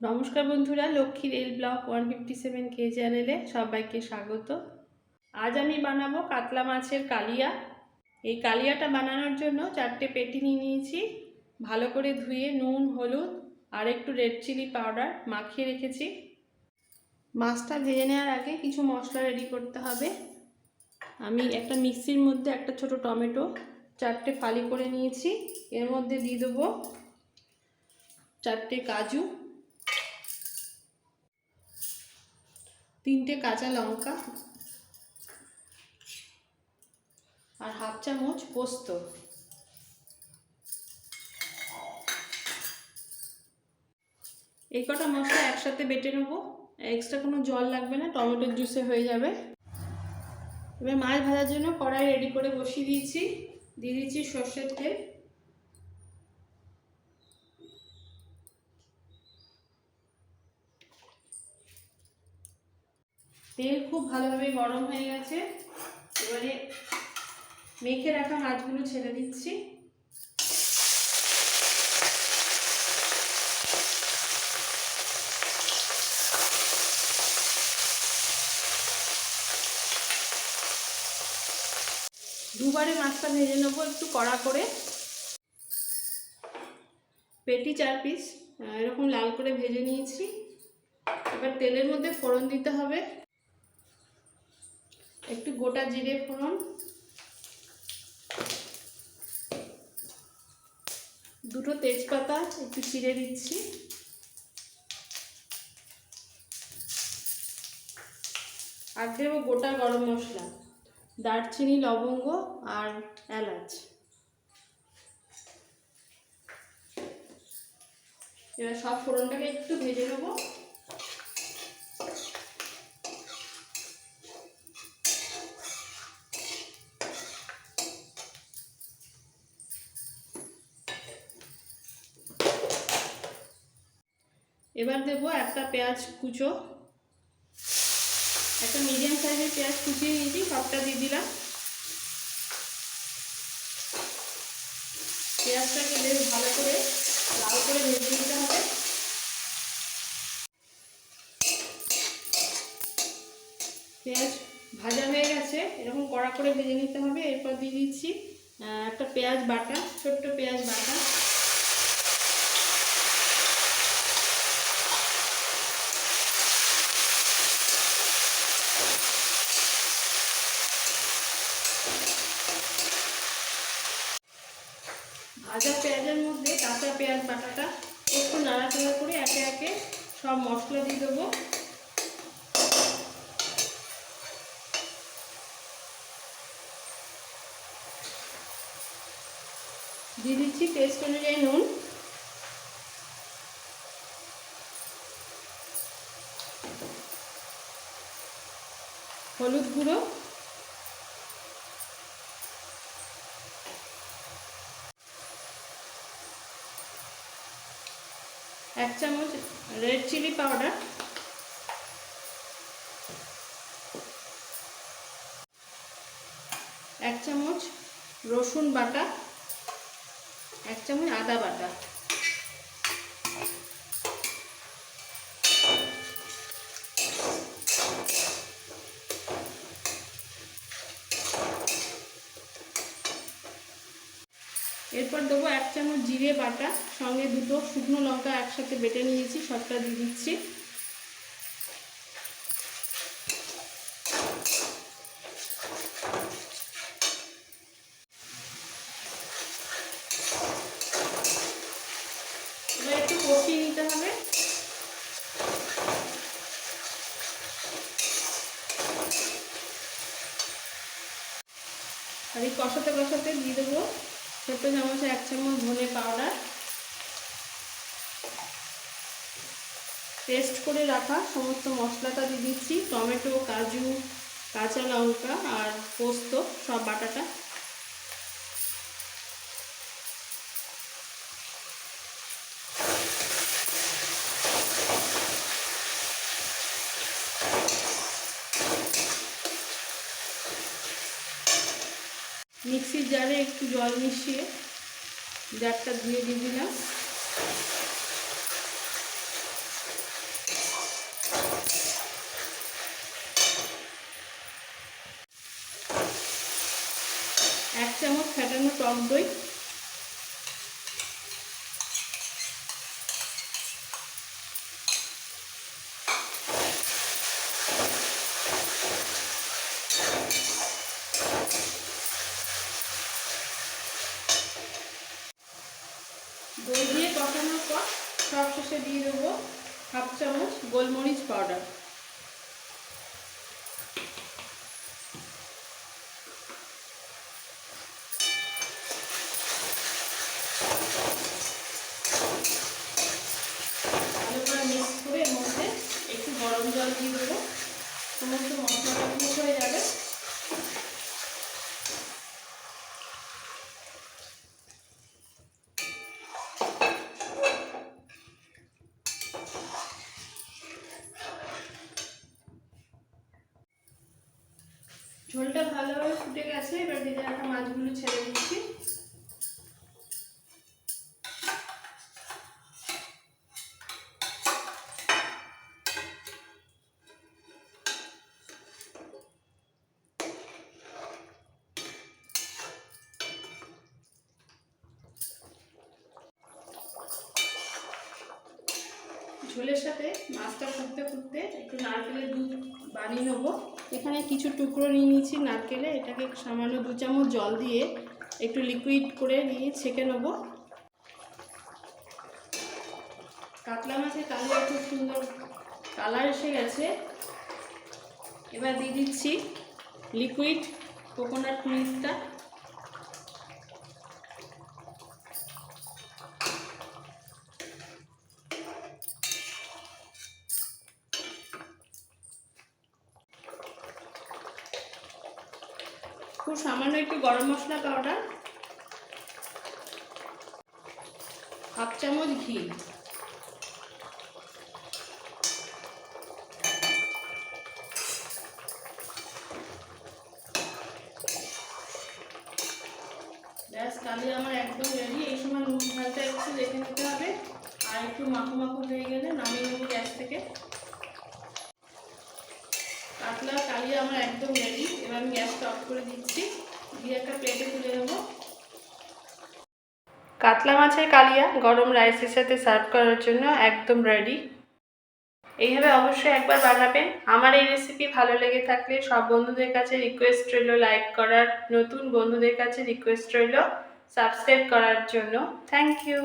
নমস্কার বন্ধুরা লক্ষ্মীর L block one fifty seven কে চ্যানেলে সবাইকে স্বাগত। আজ আমি বানাবো কাতলা মাছের কালিয়া। এই কালিয়াটা বানানোর জন্য চারটে পেটি নিয়ে নিয়েছি। ভালো করে ধুয়ে নুন, হলুদ আর একটু রেড চিলি পাউডার মাখিয়ে রেখেছি। মাছটা ভেজে নেওয়ার আগে কিছু মশলা রেডি করতে হবে। আমি একটা মিক্সির মধ্যে একটা ছোট টমেটো চারটে ফালি করে নিয়েছি। এর মধ্যে দিয়ে দেবো চারটে কাজু। তিনটে কাঁচা লঙ্কা আর হাফ চামচ পোস্ত। এই কটা মশলা একসাথে বেটে নেব। এক্সট্রা কোনো জল লাগবে না টমেটোর জুসে হয়ে যাবে। এবার মাছ ভাজার জন্য কড়াই রেডি করে বসিয়ে দিয়েছি। দিয়ে দিচ্ছি সর্ষের তেল। তেল খুব ভালোভাবে গরম হয়ে গেছে। এবারে মেখে রাখা মাছগুলো ছেড়ে দিচ্ছি। দুবারে মাছটা ভেজে নেব একটু কড়া করে। পেটি চার পিস এরকম লাল করে ভেজে নিয়েছি। এবার তেলের মধ্যে ফোড়ন দিতে হবে। একটু গোটা জিরে ফোড়ন। দুটো তেজপাতা একটু চিড়ে দিচ্ছি। আর দেবো গোটা গরম মশলা, দারচিনি, লবঙ্গ আর এলাচ। এবার সব ফোড়নটাকে একটু ভেজে নেব। এবার দেব একটা পেঁয়াজ কুচো। একটা মিডিয়াম সাইজের পেঁয়াজ কুচিয়ে নিয়েছি, সবটা দিয়ে দিলাম। পেঁয়াজটাকে বেশ ভালো করে লাল করে ভেজে নিতে হবে। পেঁয়াজ ভাজা হয়ে গেছে, এরকম কড়া করে ভেজে নিতে হবে। এরপর দিয়ে দিচ্ছি একটা পেঁয়াজ বাটা, ছোট্ট পেঁয়াজ বাটা ভাজা পেঁয়াজের মধ্যে কাঁচা পেঁয়াজ বাটাটা একটু নাড়াচাড়া করে একে একে সব মশলা দিয়ে দেবো। দিয়ে দিচ্ছি টেস্ট অনুযায়ী নুন। হলুদ গুঁড়ো। চামচ রেড চিলি পাউডার এক চামচ রসুন বাটা. এক চামচ আদা বাটা। এরপর দেবো এক চামচ জিরে বাটা, সঙ্গে দুটো শুকনো লঙ্কা একসাথে বেটে নিয়েছি, সবটা দিয়ে দিচ্ছি। একটু নিতে হবে। আর এই কষাতে কষাতে দিয়ে দেবো ছোট্ট চামচে এক চামচ ধনে পাউডার। পেস্ট করে রাখা সমস্ত মশলাটা দিয়ে দিচ্ছি। টমেটো, কাজু, কাঁচা লঙ্কা আর পোস্ত, সব বাটাটা। মিক্সির জারে একটু জল মিশিয়ে জারটা ধুয়ে দিয়ে দিলাম। এক চামচ ফেটানো টক দই শেষে দিয়ে দেবো হাফ চামচ গোলমরিচ পাউডার। মিক্স করে এর মধ্যে একটু গরম জল দিয়ে দেবো। সমস্ত মশলাটা হয়ে যাবে। ঝোলটা ভালোভাবে ফুটে গেছে, এবার ভেজে রাখা মাছগুলো ছেড়ে দিচ্ছি। ঝোলের সাথে মাছটা ফুটতে ফুটতে একটু নারকেলের দুধ বানিয়ে নেব। এখানে কিছু টুকরো নিয়ে নিয়েছি নারকেলে। এটাকে সামান্য দু চামচ জল দিয়ে একটু লিকুইড করে নিয়ে ছেঁকে নেব। কাতলা মাছের কালিয়া খুব সুন্দর কালার এসে গেছে। এবার দিয়ে দিচ্ছি লিকুইড কোকোনাট মিল্কটা খুব সামান্য একটু গরম মশলা পাউডার হাফ চামচ ঘি। ব্যাস, কালি আমার একদম রেডি এই সময় নুন ঝালটা একটু দেখে নিতে হবে। আর একটু মাখো মাখো হয়ে গেলে নামিয়ে কালিয়া আমার একদম রেডি এবার আমি গ্যাসটা অফ করে দিচ্ছি। দিয়ে একটা প্লেটে তুলে নেব। কাতলা মাছের কালিয়া গরম রাইসের সাথে সার্ভ করার জন্য একদম রেডি এইভাবে অবশ্যই একবার বানাবেন। আমার এই রেসিপি ভালো লেগে থাকলে সব বন্ধুদের কাছে রিকোয়েস্ট রইল লাইক করার। নতুন বন্ধুদের কাছে রিকোয়েস্ট রইল সাবস্ক্রাইব করার জন্য। Thank you